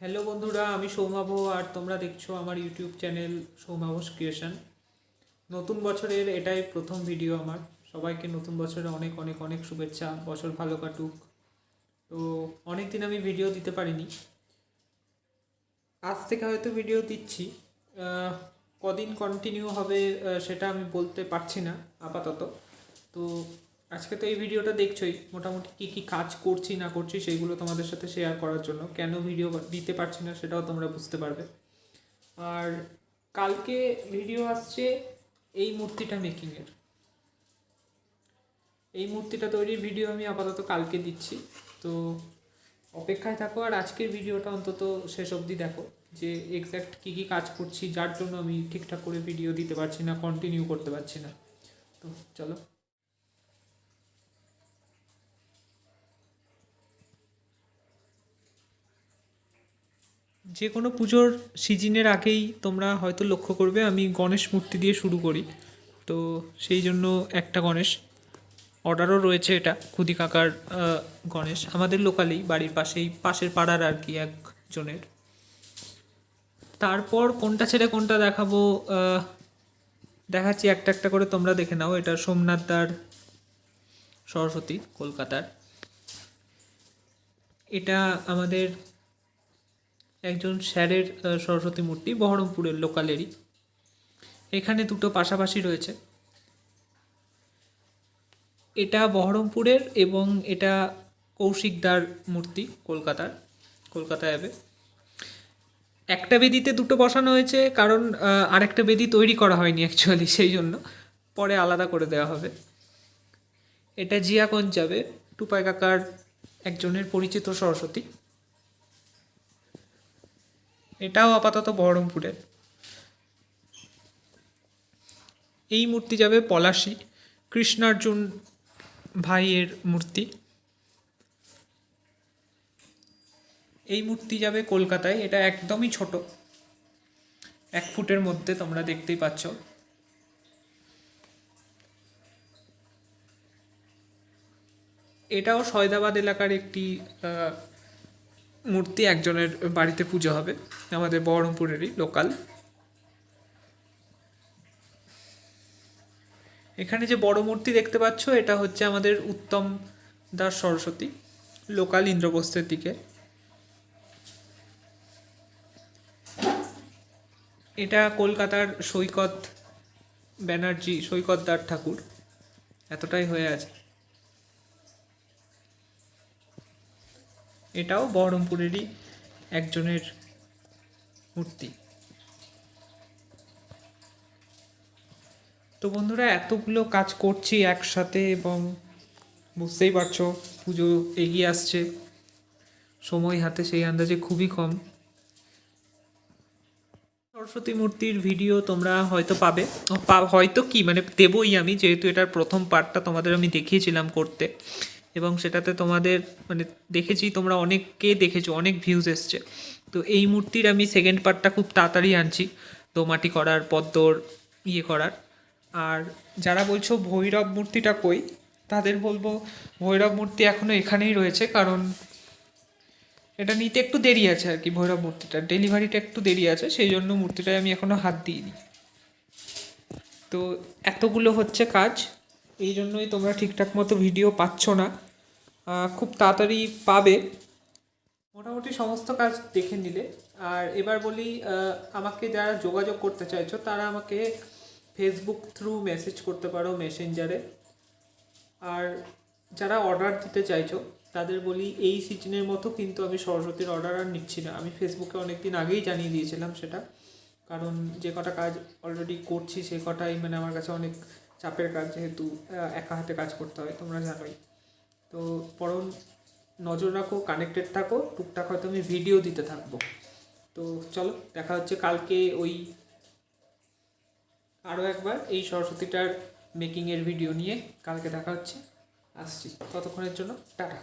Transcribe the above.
Hello বন্ধুরা, আমি সৌমাভ আর তোমরা দেখছ আমার ইউটিউব চ্যানেল সৌমাভস ক্রিয়েশন নতুন বছরের এটাই প্রথম ভিডিও আমার। সবাইকে নতুন বছরে অনেক অনেক অনেক শুভেচ্ছা, বছর ভালো কাটুক। তো অনেক দিন আমি ভিডিও দিতে পারিনি। আজ থেকে হয়তো ভিডিও দিচ্ছি। কদিন কন্টিনিউ হবে সেটা আমি বলতে পারছি না, আপাতত। তো আজকে তো এই ভিডিওটা দেখছোই, মোটামুটি কী কী কাজ করছি, না করছি সেইগুলো তোমাদের সাথে শেয়ার করার জন্য। কেন ভিডিও দিতে পারছি না সেটাও তোমরা বুঝতে পারবে। আর কালকে ভিডিও আসছে এই মূর্তিটা মেকিংয়ের এই মূর্তিটা তৈরির ভিডিও আমি আপাতত কালকে দিচ্ছি। তো অপেক্ষায় থাকো, আর আজকের ভিডিওটা অন্তত শেষ অবধি দেখো যে এক্স্যাক্ট কী কী কাজ করছি, যার জন্য আমি ঠিকঠাক করে ভিডিও দিতে পারছি না কন্টিনিউ করতে পারছি না। তো চলো। যে কোনো পুজোর সিজনের আগেই তোমরা হয়তো লক্ষ্য করবে, আমি গণেশ মূর্তি দিয়ে শুরু করি। তো সেই জন্য একটা গণেশ। অর্ডারও রয়েছে এটা খুদি কাকার গণেশ। আমাদের লোকালেই বাড়ির পাশেই, পাশের পাড়ার আর কি একজনের। তারপর কোনটা ছেড়ে কোনটা দেখাবো দেখাচ্ছি একটা একটা করে, তোমরা দেখে নাও। এটা সোমনাথদার সরস্বতী, কলকাতার। এটা আমাদের একজন স্যারের সরস্বতী মূর্তি, বহরমপুরের লোকালেরই। এখানে দুটো পাশাপাশি রয়েছে। এটা বহরমপুরের এবং এটা কৌশিকদার মূর্তি কলকাতার, কলকাতা অ্যাবে। একটা বেদিতে দুটো বসানো হয়েছে, কারণ আরেকটা বেদি তৈরি করা হয়নি অ্যাকচুয়ালি সেই জন্য। পরে আলাদা করে দেওয়া হবে। এটা জিয়াগঞ্জ যাবে, টুপাই কাকার একজনের পরিচিত সরস্বতী। এটাও আপাতত বহরমপুরের। এই মূর্তি যাবে পলাশি, কৃষ্ণার্জুন ভাইয়ের মূর্তি। এই মূর্তি যাবে কলকাতায়, এটা একদমই ছোট। এক ফুটের মধ্যে তোমরা দেখতেই পাচ্ছ। এটাও সয়দাবাদ এলাকার একটি মূর্তি একজনের বাড়িতে পুজো হবে। আমাদের বহরমপুরেরই লোকাল এখানে যে বড় মূর্তি দেখতে পাচ্ছ, এটা হচ্ছে আমাদের উত্তম দাস সরস্বতী লোকাল ইন্দ্রপ্রস্থের দিকে। এটা কলকাতার সৈকত ব্যানার্জি, সৈকতদার ঠাকুর। এতটাই হয়ে আছে। এটাও বহরমপুরেরই একজনের মূর্তি। তো বন্ধুরা, এতগুলো কাজ করছি একসাথে এবং বুঝতেই পারছ পুজো এগিয়ে আসছে। সময় হাতে সেই আন্দাজে খুবই কম। সরস্বতী মূর্তির ভিডিও তোমরা হয়তো পাবে। হয়তো কি? মানে দেবই আমি, যেহেতু এটার প্রথম পার্টটা তোমাদের আমি দেখিয়েছিলাম করতে। এবং সেটাতে তোমাদের মানে দেখেছি তোমরা অনেককে দেখেছ, অনেক ভিউজ এসছে। তো এই মূর্তির আমি সেকেন্ড পার্টটা খুব তাড়াতাড়ি আনছি, দোমাটি করার, পদ্মর ইয়ে করার। আর যারা বলছো ভৈরব মূর্তিটা কই, তাদের বলব ভৈরব মূর্তি এখনও এখানেই রয়েছে, কারণ এটা নিতে একটু দেরি আছে আর কি ভৈরব মূর্তিটা। ডেলিভারিটা একটু দেরি আছে, সেই জন্য মূর্তিটায় আমি এখনও হাত দিইনি। তো এতগুলো হচ্ছে কাজ এই জন্যই তোমরা ঠিকঠাক মতো ভিডিও পাচ্ছ না। খুব তাড়াতাড়ি পাবে। মোটামুটি সমস্ত কাজ দেখে নিলে। আর এবার বলি আমাকে যারা যোগাযোগ করতে চাইছো, তারা আমাকে ফেসবুক থ্রু মেসেজ করতে পারো মেসেঞ্জারে আর যারা অর্ডার দিতে চাইছো, তাদের বলি, এই সিজনের মতো কিন্তু আমি সরস্বতীর অর্ডার আর নিচ্ছি না। আমি ফেসবুকে অনেক দিন আগেই জানিয়ে দিয়েছিলাম সেটা। কারণ যে কটা কাজ অলরেডি করছি, সে কটাই মানে আমার কাছে অনেক চাপের কাজ যেহেতু একা হাতে কাজ করতে হয়, তোমরা জানোই। তো পরম নজর রাখো কানেক্টেড থাকো, টুকটাক হয়তো আমি ভিডিও দিতে থাকব। তো চলো, দেখা হচ্ছে কালকে ওই আরও একবার এই সরস্বতীটার মেকিংয়ের ভিডিও নিয়ে। কালকে দেখা হচ্ছে। আসছি। ততক্ষণের জন্য টাটা।